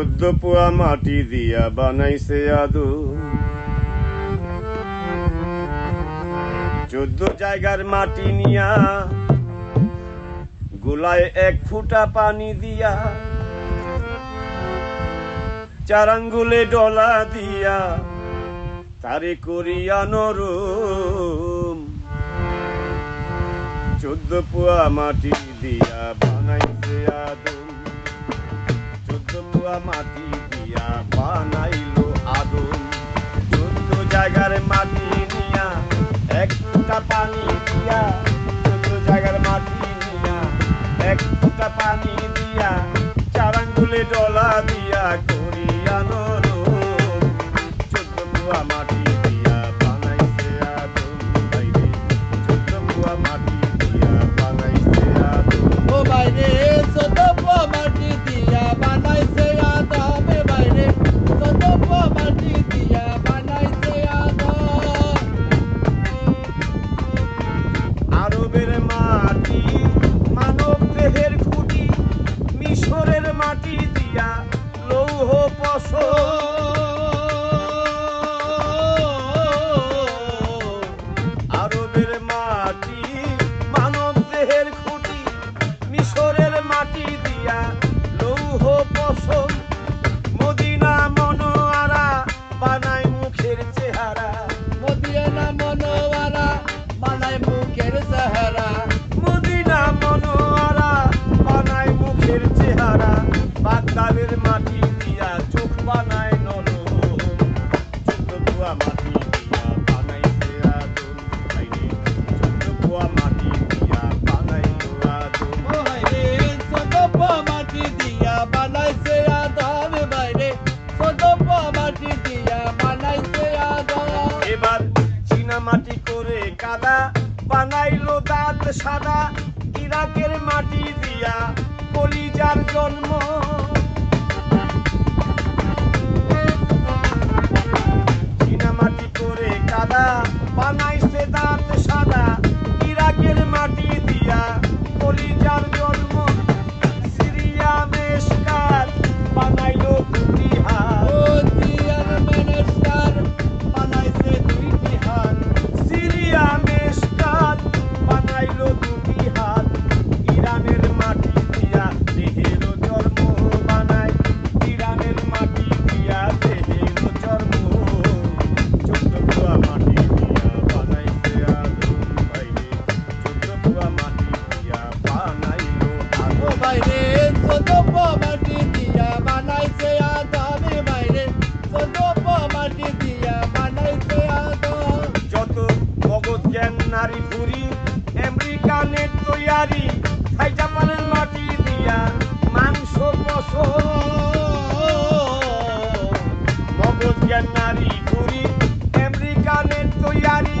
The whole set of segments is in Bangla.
চোদ্দ পোয়া মাটি দিয়া বানাইছে আদু। চোদ্দ জায়গার মাটি নিয়া গোলায় এক ফুটা পানি দিয়া চার আঙ্গুলে ডলা দিয়া তারে করিয়া নরম। চোদ্দ পোয়া মাটি দিয়া বানাইছে আদম পোয়া মাটি দিয়া বানাইলো আগুন। চোদ্দ জায়গার মাটি নিয়া এক ফুটা পানি দিয়া চোদ্দ জায়গার মাটি নিয়া এক ফুটা পানি দিয়া, চার আঙ্গুলে ডলা দিয়া মাটি করে কাদা বানাইলো দাঁত সাদা ইরাকের মাটি দিয়া কলিজার জন্ম। জ্ঞান নারী ভুরি আমেরিকানের তৈয়ারি খাই জাপানের মাটি দিয়া মাংস পশম মগজ জ্ঞান নারী ভুরি আমেরিকানের তৈয়ারি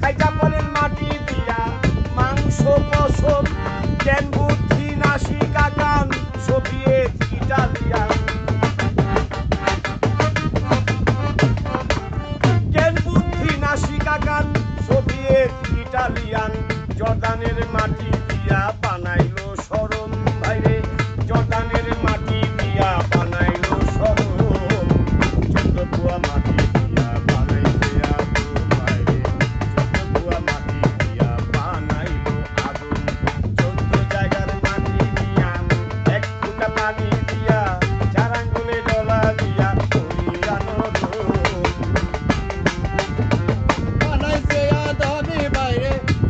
খাই জাপানের মাটি দিয়া মাংস পশম জ্ঞান বুদ্ধি নাসিকা কান সোভিয়েত ইটালিয়ান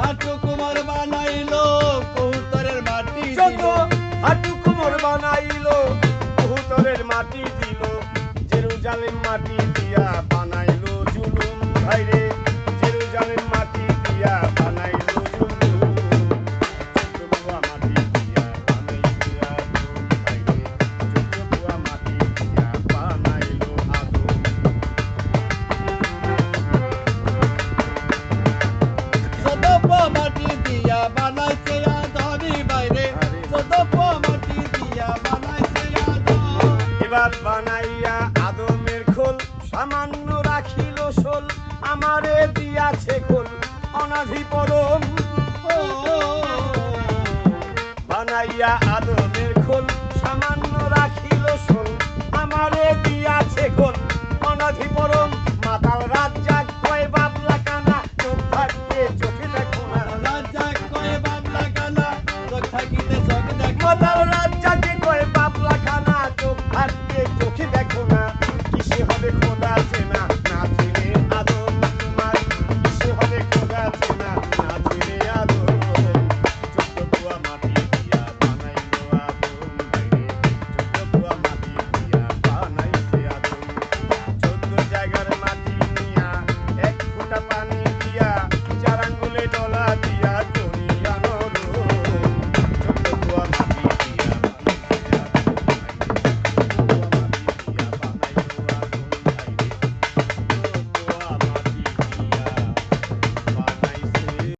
হাটু কুমার বানাইলো কৌতরের মাটি যত হাঁটু বানাইলো কুহুতরের মাটি দিল জেরুজালেম মাটি দিয়া বানাইয়া আদম